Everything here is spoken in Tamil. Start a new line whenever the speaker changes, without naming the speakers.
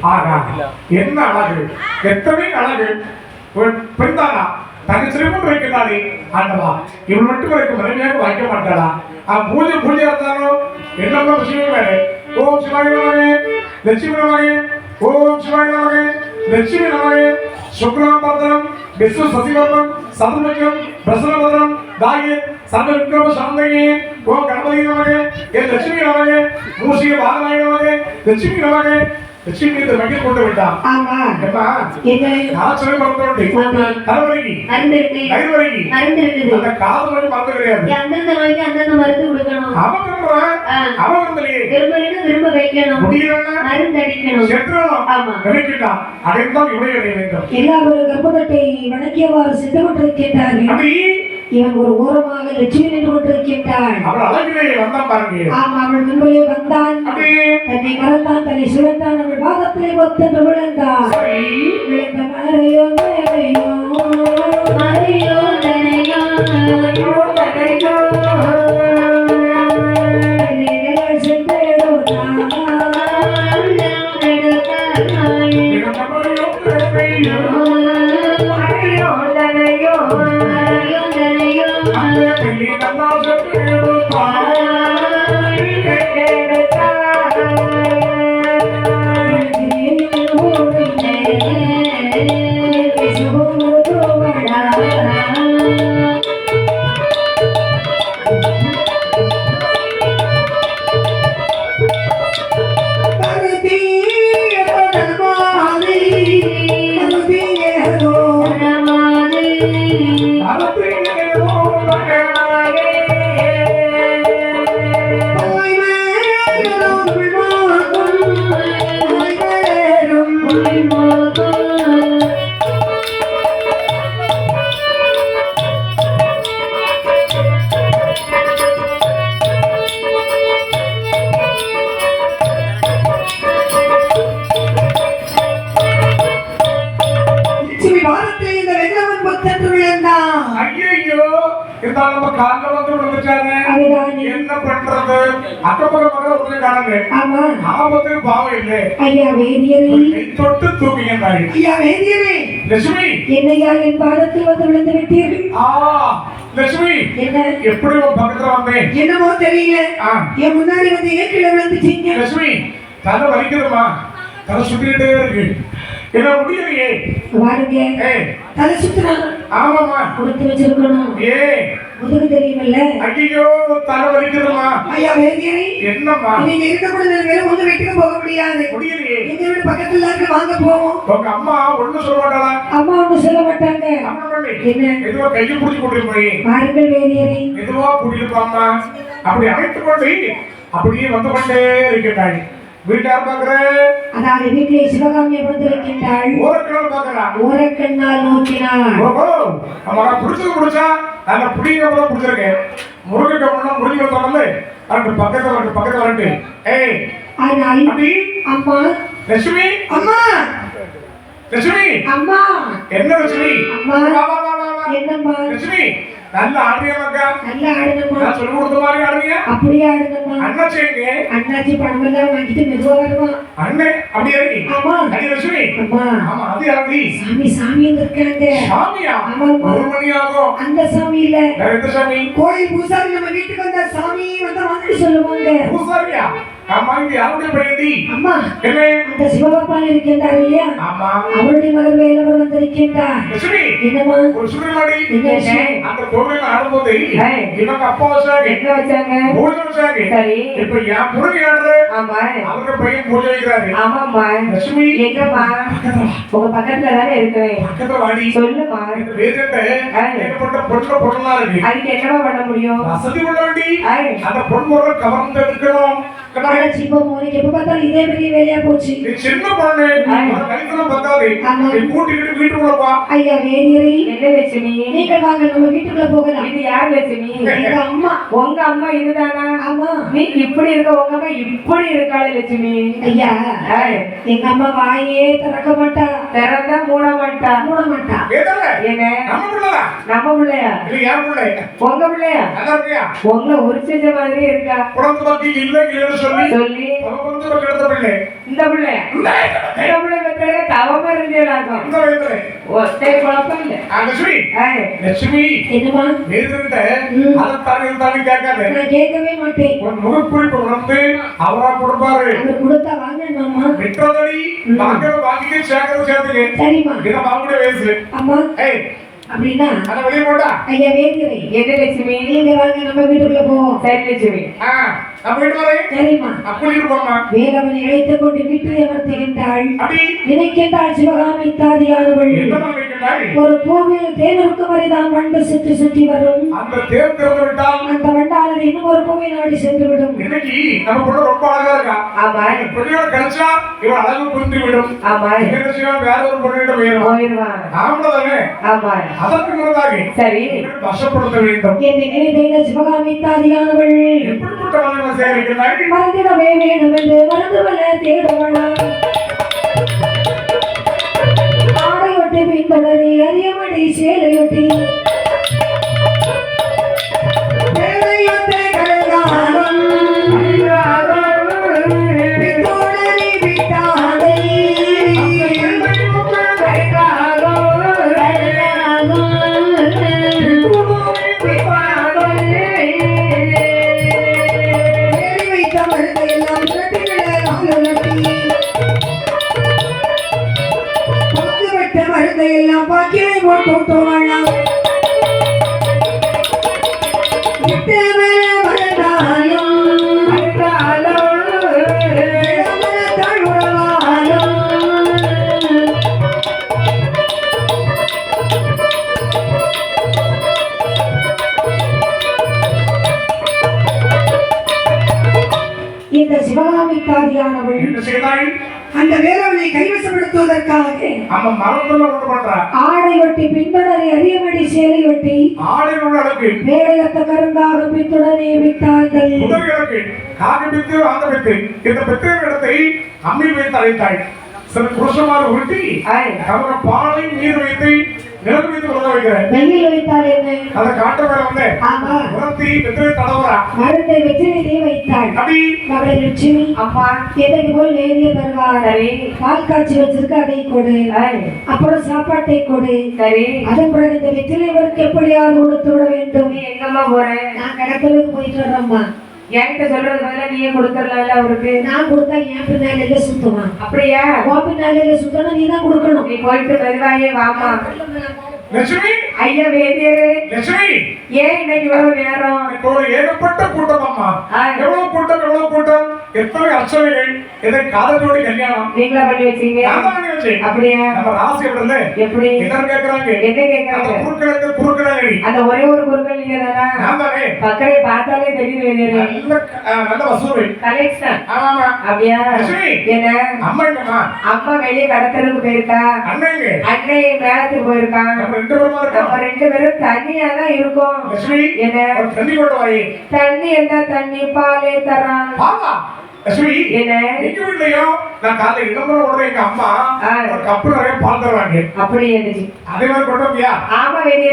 ஆகா என்ன அழகு? எத்தனை அழகு? ஒரு பெண்தானா? தனி சிறுவன் வைக்கிறாளே ஆண்டவா. இவள் மட்டும் எனக்கு மனைவியாக வைக்க மாட்டாளா? ஆ பூஜை பூஜை இருந்தாலும் என்னென்ன விஷயம் வேறு. ஓம் சிவாய நமகே. லட்சுமி நமகே. ஓம் சிவாய நமகே. லட்சுமி நமகே. சுக்ராபரணம் விஸ்வ சசிவர்ணம் சதுர்முகம் பிரசனபரணம் தாயே சர்வ விக்ரம சாந்தகே ஓம் கணபதி நமகே. ஏ லட்சுமி நமகே. மூசிக பாலநாய நமகே. லட்சுமி நமகே.
ஆமா.
ஏப்பா
என்ன
காய்ச்சலை மறந்துட்டு. தலைவரைக்கு
மருந்து இருக்கு
வயிறு வரைக்கு
மருந்து இருக்குது
அந்த காது வரை மறந்து கிடையாது.
அந்தந்த நோய்க்கு அந்தந்த மருந்து கொடுக்கணும்.
அவன் விரும்புறான். அவன் விரும்பலையே.
விரும்பலைன்னா விரும்ப வைக்கணும்.
முடியலன்னா?
மருந்து அடிக்கணும்.
செத்துறோம்
ஆமா.
நினைக்கிட்டான் அடைந்தால் இவனை அடைய வேண்டும்.
எல்லாரும் கர்ப்பதட்டை வணங்கியவாறு சென்று கொண்டிருக்கின்றார்கள்
அப்படி
இவன் ஒரு ஓரமாக லட்சுமி நின்று கொண்டிருக்கின்றாள்
அவள் அழகிலே வந்தான் பாருங்க
ஆமா அவள் முன்பே வந்தான். தன்னை மறந்தான் தன்னை சுழந்தான் அவள் பாதத்திலே ஒத்தென்று விழுந்தான். விழுந்த மறையோ மறையோ
மறையோ தனையோ
நிழல் சென்றேடோ நான்.
இவன் நம்மளையோ பிறப்பையோ அந்த பெண்ணை நல்லா சென்றேடோ
அதுதானே.
என்ன பண்றது? அக்கப்பக்க மகள் வந்து காணுங்க.
ஆமா.
ஆபத்து பாவம் இல்லை.
ஐயா வேதியரை.
தொட்டு தூக்குகின்றாள்
ஐயா வேதியரே.
லட்சுமி.
என்னையா என் பாதத்தில் வந்து விழுந்து விட்டீர்கள்
ஆ லட்சுமி.
என்ன?
எப்படி உன் பக்கத்துல வந்தேன்?
என்னமோ தெரியல. என் முன்னாடி வந்து ஏன் கீழே விழுந்துட்டீங்க.
லட்சுமி தலை வலிக்குதுமா தலை சுத்திக்கிட்டே இருக்கு. என்ன முடியலையே?
பாருங்க
ஏய்.
தலை சுத்தினா
ஆமாமா
கொடுத்து வச்சிருக்கணும்.
ஏ
முதுகு தெரியுமில்ல?
ஐயோ தலை வலிக்குதுமா
ஐயா வேதியரை
என்னம்மா?
நீங்க இருக்கக்கூடாது வேற உங்க வீட்டுக்கு போக முடியாது.
முடியலையே.
எங்க வீடு பக்கத்துல இருக்கு வாங்க போவோம்.
உங்க அம்மா ஒண்ணு சொல்ல மாட்டாளா?
அம்மா ஒண்ணு சொல்ல மாட்டாங்க. என்ன?
மெதுவா கையை பிடிச்சி கொண்டு போய்.
பாருங்கள் வேதியரை
மெதுவா கூட்டிருப்பாம்மா அப்படி அழைத்து கொண்டு அப்படியே வந்து கொண்டே இருக்கின்றாள் வீட்டார் பாக்குற
அதாவது வீட்டிலே சிவகாமி அமர்ந்திருக்கின்றாள்
ஓரக்கிழமை பாக்குறா
ஓரக்கண்ணால் நோக்கினாள்.
ஓஹோ நம்ம பிடிச்சது பிடிச்சா அந்த புடிங்க கூட பிடிச்சிருக்கேன். முருகை கம்மனா முடிஞ்சு வந்தாங்கல்ல ரெண்டு பக்கத்துல ரெண்டு பக்கத்துல ரெண்டு ஏய்
ஆனால்
அப்படி
அம்மா.
லட்சுமி.
அம்மா.
லட்சுமி.
அம்மா.
என்ன லட்சுமி?
அம்மா. என்னம்மா?
லட்சுமி. நல்ல ஆடுறியா மக்கா.
நல்லா ஆடுங்கம்மா.
நான் சொல்லி கொடுத்த மாதிரி ஆடுறியா
அப்படியே ஆடுங்கம்மா.
அண்ணா செய்யுங்க
அண்ணாச்சி பணமெல்லாம் வாங்கிட்டு மெதுவா வருவான்
அண்ணே அப்படி இறங்கி.
ஆமா.
அடி லட்சுமி.
அம்மா
ஆமா அது இறங்கி
சாமி சாமி இருக்காங்க?
சாமியா?
ஆமாம்மா.
ஒரு மணி ஆகும்.
அந்த சாமி இல்ல.
வேற எந்த சாமி?
கோயில் பூசாரி நம்ம வீட்டுக்கு வந்த சாமி வந்து வாங்கி சொல்லுவாங்க.
பூசாரியா? ஆமா இது யாருடைய பையன்டி
அம்மா
என்ன?
அந்த சிவபெருமான் இருக்கின்றார் இல்லையா?
ஆமா.
அவருடைய மகள் வேலவர் வந்திருக்கின்றார்.
லட்சுமி
என்னம்மா?
ஒரு சுடுமாடி
என்ன?
அந்த கோவில் ஆடும்போது. இவங்க அப்பா வச்சாங்க.
எங்க வச்சாங்க?
பூஜை வச்சாங்க.
சரி.
இப்ப என் புருங்க ஆடுற
ஆமா.
அவங்க பையன் பூஜை வைக்கிறாரு.
ஆமாம்மா.
லட்சுமி.
எங்கம்மா? உங்க பக்கத்துல தானே இருக்கிறேன்.
பக்கத்துல வாடி.
சொல்லுமா
இந்த வேதத்தை ஏற்பட்ட பொண்ணு பொண்ணா இருக்கு?
அதுக்கு என்னவா பண்ண முடியும்?
வசதி உள்ள வண்டி.
ஏய்.
அந்த பொண்ணு பொருளை கவர்ந்து எடுக்கணும்.
அண்ணாச்சி இப்போ உனக்கு எப்ப பார்த்தாலும் இதே பெரிய வேலையா போச்சு.
நீ சின்ன பொண்ணு உனக்கு கைத்துல பத்தாது.
ஆமா.
நீ கூட்டிக்கிட்டு வீட்டுக்குள்ள போ.
ஐயா வேதியரை.
என்ன லட்சுமி?
நீங்கள் வாங்க நம்ம வீட்டுக்குள்ள போகலாம்.
இது யார் லட்சுமி?
எங்க அம்மா.
உங்க அம்மா இதுதானா?
ஆமா.
நீ இப்படி இருக்க உங்க அம்மா இப்படி இருக்காளே லட்சுமி.
ஐயா எங்க அம்மா வாயே திறக்க மாட்டா.
திறந்தா மூட மாட்டா.
மூட மாட்டா.
என்ன?
நம்ம
பிள்ளையா
இது என் பிள்ளை?
உங்க பிள்ளையா
நல்லா இருக்கியா
உங்க உரிச்ச மாதிரி இருக்கா?
குழந்தை பத்தி இல்லை இல்லைன்னு சொல்லி.
சொல்லி.
ஒரு எடுத்த பிள்ளை.
இந்த பிள்ளையா
இந்த
பிள்ளை பெற்றது தவமா இருந்தேனாக்கும்
இந்த வயதுல
ஒத்தை குழப்பம் இல்ல.
லட்சுமி. லட்சுமி.
என்னமா ம்.
அதை தானே தானே கேட்காத.
நான் கேட்கவே மாட்டேன்.
உன் முகக்குறிப்பு உணர்ந்து அவரா கொடுப்பாரு.
அவர் கொடுத்தா வாங்கணுமாமா
விட்டுறதடி வாங்குறது வாங்கிக்க சேர்க்கறது சேர்த்துக்க.
சரிம்மா.
இதை வாங்குடைய வயசு
அம்மா.
ஏய்
அப்படின்னா
அதை வெளியே போட்டா
ஐயா
என்ன லட்சுமி?
நீங்க வாங்க நம்ம வீட்டுக்குள்ள போவோம்.
சரி லட்சுமி.
ஆ. நான் போயிட்டு வரேன்.
சரிம்மா.
அப்படி இருப்போம்மா
வேலவனை அழைத்துக் கொண்டு வீட்டில் அமர்த்துகின்றாள்
அப்படி.
நினைக்கின்றாள் சிவகாமி தாதியானவள்.
என்னமா வைக்கிறாய்
ஒரு பூவில் தேனருக்கு வரைதான் வண்டு சுற்றி சுற்றி வரும்.
அந்த தேர் திறந்து விட்டால்
அந்த வண்டானது இன்னும் ஒரு பூவை நாடி சென்று விடும்
இன்னைக்கு நம்ம பொண்ணு ரொம்ப அழகா இருக்கா?
ஆமா
இந்த பொண்ணோட கிடைச்சா இவன் அழகு புரிந்து விடும்
ஆமா
வேற ஒரு பொண்ணிட்ட போயிடும்
போயிருவான்
ஆம்பளை தானே
ஆமா
அதற்கு முன்னதாக
சரி.
வசப்படுத்த வேண்டும்.
என்று நினைத்த சிவகாமி தாதியானவள்
எப்படிப்பட்ட வகையில் சேரிக்கிறாய்
மறந்திடவே வேண்டும் என்று மறந்துவல்ல தேடுவளாம் ஆடையொட்டி প্রথম তোমার নাম।
என்ன செய்தாய்
அந்த வேலவனை கைவசப்படுத்துவதற்காக
நம்ம மரத்துல ஒன்று பண்றா
ஆடை ஒட்டி பின்தொடரை அரியமணி சேலை ஒட்டி
ஆடை உள்ள அளவுக்கு
வேலையத்த கருந்தாக பின்தொடரே விட்டார்கள்.
முதல்களுக்கு காக பித்து அந்த பித்து இந்த பித்திரை இடத்தை அம்மி வைத்து அழைத்தாய் சில புருஷமாறு உருட்டி. அவங்க பாலை நீர் வைத்து நிலவு வைத்து உலக வைக்கிறேன்.
வெயில் வைத்தாள் என்ன?
அதை காட்ட வேற வந்து உரத்தி பித்திரை தடவுறா.
மருந்தை வெற்றிலே வைத்தாள்
அப்படி
மகளை லட்சுமி.
அம்மா.
எதற்கு போல் வேதிய தருவார் பால் காய்ச்சி வச்சிருக்க அதை கொடு.
ஏய்,
அப்புறம் சாப்பாட்டை கொடு.
சரி.
அதன் பிறகு இந்த வெற்றிலைவருக்கு எப்படியாவது கொடுத்து விட வேண்டும்.
நீ எங்கம்மா போற?
நான் கடத்தலுக்கு போயிட்டு வர்றேம்மா.
என்கிட்ட சொல்றது பதிலா நீயே கொடுத்துடலாம்ல அவருக்கு?
நான் கொடுத்தா என் பின்னாலே சுத்துவான்
அப்படியா?
உன் பின்னாலே சுத்தணும் நீ தான் கொடுக்கணும்.
நீ போயிட்டு மெதுவாயே வாமா.
லட்சுமி!
ஐயா வேதியரு
லட்சுமி!
ஏன் இன்னைக்கு இவ்வளவு நேரம்?
ஒரு ஏகப்பட்ட கூட்டம் அம்மா. எவ்வளவு கூட்டம் எவ்வளவு கூட்டம்? எத்தனை அர்ச்சனைகள்? இதை காதலோட கல்யாணம்?
நீங்களா பண்ணி வச்சீங்க. அப்படியா?
நம்ம ராசி எப்படி?
எப்படி என்ன கேக்குறாங்க
குறுக்கிறாங்க
அந்த ஒரே ஒரு குறுக்கள் நீங்க தானா? பக்கரை பார்த்தாலே தெரியுது வேதியரு
நல்ல அஹ், நல்ல வசூல்.
கலெக்ஷன்.
ஆமா
அப்படியா. என்ன?
அம்மா. என்னம்மா
அம்மா வெளியே கடத்தலுக்கு போயிருக்கா?
அண்ணங்க
அன்னை மேலத்துக்கு போயிருக்கான்
நம்ம ரெண்டு பேருமா இருக்கோம்.
ரெண்டு பேரும் தண்ணியா தான் இருக்கோம். என்ன?
தண்ணி கொண்டு வாயே.
தண்ணி எந்த தண்ணி? பாலே தரான்.
ஆமா லட்சுமி
என்ன?
எங்க வீட்லயும் நான் காலைல இடம்பெற உடனே எங்க அம்மா. ஒரு கப்பு நிறைய பால் தருவாங்க.
அப்படி
அதே மாதிரி கொண்டு வந்தியா?
ஆமா வெளியே